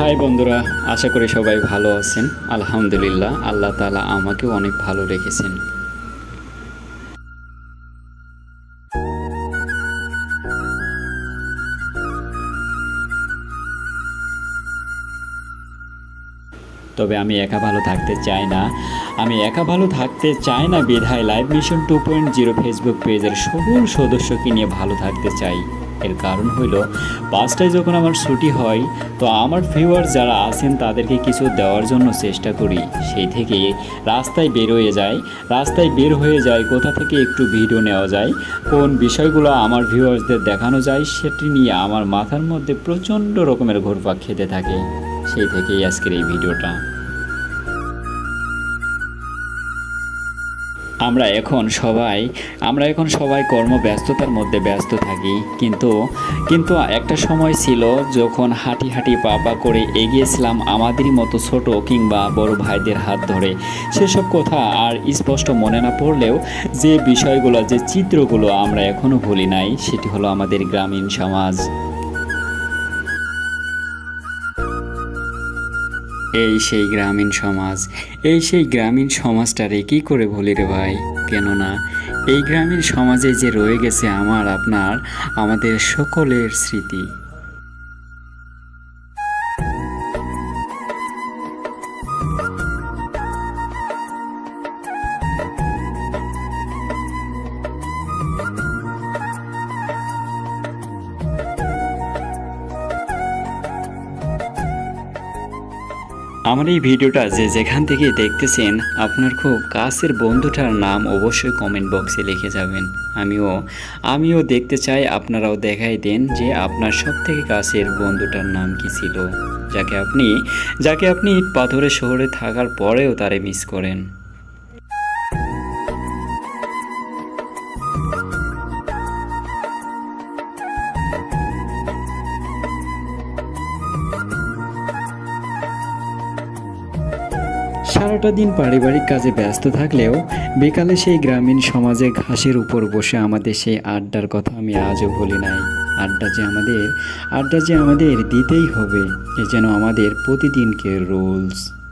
High বন্ধুরা, আশা করি সবাই ভালো আছেন। আলহামদুলিল্লাহ, আল্লাহ তালা আমাকেও অনেক ভালো রেখেছেন। তবে আমি একা ভালো থাকতে চাই না। আমি একা ভালো থাকতে চাই না, বিধায় live mission two point zero Facebook পেজের সকল সদস্যকে নিয়ে ভালো থাকতে চাই। এর কারণ হলো পাঁচটায় যখন আমার ছুটি হয়, তো আমার ভিউয়ার যারা আছেন তাদেরকে কিছু দেওয়ার জন্য চেষ্টা করি। সেই থেকে রাস্তায় বের হয়ে যায় রাস্তায় বের হয়ে যায় কোথা থেকে একটু ভিডিও নেওয়া যায়, কোন বিষয়গুলো আমার ভিউয়ার্সদের দেখানো যায়, সেটি নিয়ে আমার মাথার মধ্যে প্রচণ্ড রকমের ঘোরপাক খেতে থাকে। সেই থেকেই আজকের এই ভিডিওটা। আমরা এখন সবাই, আমরা এখন সবাই কর্মব্যস্ততার মধ্যে ব্যস্ত থাকি। কিন্তু কিন্তু একটা সময় ছিল যখন হাঁটি হাঁটি পা পা করে এগিয়েছিলাম আমাদেরই মতো ছোট কিংবা বড় ভাইদের হাত ধরে। সেসব কথা আর স্পষ্ট মনে না পড়লেও যে বিষয়গুলো, যে চিত্রগুলো আমরা এখনও ভুলি নাই, সেটি হলো আমাদের গ্রামীণ সমাজ। এই সেই গ্রামীণ সমাজ, এই সেই গ্রামীণ সমাজটারে কি করে ভুলি রে ভাই? কেননা এই গ্রামীণ সমাজে যে রয়ে গেছে আমার, আপনার, আমাদের সকলের স্মৃতি। আমার এই ভিডিওটা যে যেখান থেকে দেখতেছেন, আপনার খুব কাছের বন্ধুটার নাম অবশ্যই কমেন্ট বক্সে লিখে যাবেন। আমিও আমিও দেখতে চাই, আপনারাও দেখাই দেন যে আপনার সব থেকে কাছের বন্ধুটার নাম কি ছিল। যাকে আপনি যাকে আপনি ইট পাথরের শহরে থাকার পরেও তারে মিস করেন। সারাটা দিন পারিবারিক কাজে ব্যস্ত থাকলেও বিকালে সেই গ্রামীণ সমাজে ঘাসের উপর বসে আমাদের সেই আড্ডার কথা আমি আজও ভুলি নাই। আড্ডা যে আমাদের, আড্ডা যে আমাদের দিতেই হবে, এ যেন আমাদের প্রতিদিনকে রুলস।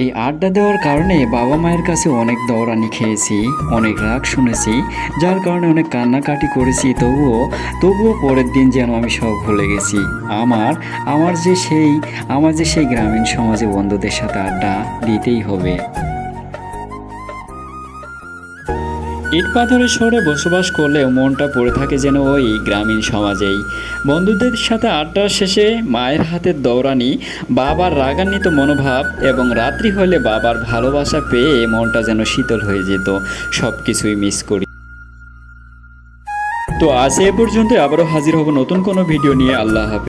এই আড্ডা দেওয়ার কারণে বাবা মায়ের কাছে অনেক দৌড়ানি খেয়েছি, অনেক রাগ শুনেছি, যার কারণে অনেক কান্নাকাটি করেছি, তবুও তবুও পরের দিন যেন আমি সব ভুলে গেছি। আমার আমার যে সেই, আমার যে সেই গ্রামীণ সমাজে বন্ধুদের সাথে আড্ডা দিতেই হবে। ইট পাথরের শহরে বসবাস করলেও মনটা পড়ে থাকে যেন ওই গ্রামীণ সমাজেই। বন্ধুদের সাথে আড্ডার শেষে মায়ের হাতের দৌড়ানি, বাবার রাগান্বিত মনোভাব এবং রাত্রি হলে বাবার ভালোবাসা পেয়ে মনটা যেন শীতল হয়ে যেত। সব কিছুই মিস করি। তো আজ এ পর্যন্ত আবারও হাজির হব নতুন কোনো ভিডিও নিয়ে। আল্লাহ হাফেজ।